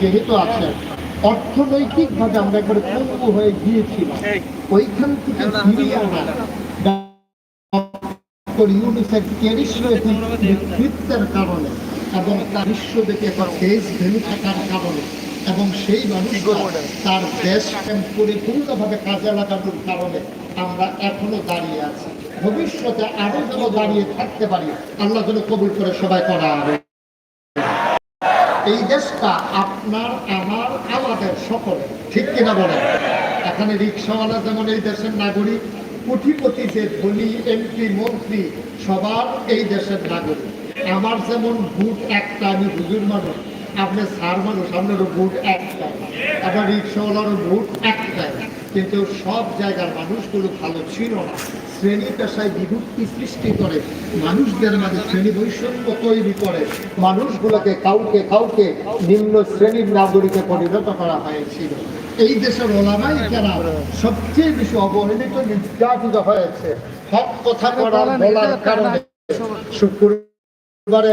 যেহেতু আছেন অর্থনৈতিক ভাবে আমরা একবারে পঙ্গু হয়ে গিয়েছিলাম। ওইখান থেকে ফিরিয়ে আনা। ইউনিসেফ নেতৃত্বের কারণে এবং তার বিশ্বব্যাপী একটা ফেস ভ্যালু থাকার কারণে এবং সেই তার দেশ পরিপূর্ণভাবে কাজে লাগানোর কারণে আমরা এখনও দাঁড়িয়ে আছি। ভবিষ্যতে আরও যেন দাঁড়িয়ে থাকতে পারি আল্লাহ যেন কবুল করে সবাই করা হবে। এই দেশটা আপনার, আমার, আমাদের সকলে ঠিক কিনা বলে? এখানে রিক্সাওয়ালা যেমন এই দেশের নাগরিক, কোটিপতি যে ধনী এমপি, মন্ত্রী, সবার এই দেশের নাগরিক। আমার যেমন ভোট একটা, আমি হুজুর মানুষ, আপনি সার মানুষ, আপনারও ভোট একটা। আপনার রিক্সাওয়ালারও ভোট একটাই কিন্তু সব জায়গার মানুষগুলো ভালো ছিল না। শ্রেণি পেশায় বিভক্তি সৃষ্টি করে মানুষদের মাঝে শ্রেণি বৈষম্য তৈরি করে। মানুষগুলোকে কাউকে কাউকে নিম্ন শ্রেণির নাগরিকে পরিণত করা হয়েছিল। এই দেশের ওলামাই কেনা সবচেয়ে বেশি অবহেলিত নির্যাতিত হয়েছে। হক কথা বলার বলার কারণে শুক্রবারে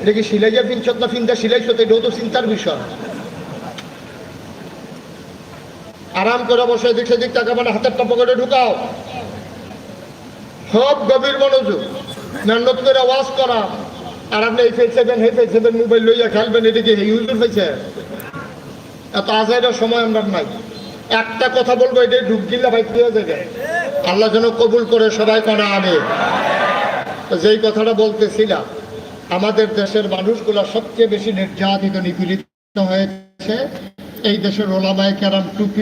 এটা কি সিলাইয়া ফিন সত্য ফিনটা সিলাই সত্য এটাও তো চিন্তার বিষয়। আরাম করে বসে এদিক সেদিক টাকা মানে হাতের টপ করে ঢুকাও। সব গভীর মনোযোগ। মেহনত করে আওয়াজ করা। আর আপনি এই ফেলছেন মোবাইল লইয়া খেলবেন এদিকে হে ইউজুর ফেলছে এত সময় আমরা নাই। একটা কথা বলব, এটাই ঢুক দিলে ভাই দিয়ে যাবে? আল্লাহ যেন কবুল করে সবাই করা আনে যেই কথাটা বলতেছিলাম আমাদের দেশের মানুষগুলো সবচেয়ে বেশি নির্যাতিত নিপীড়িত হয়েছে। এই দেশের ওলামায় কেরাম টুপি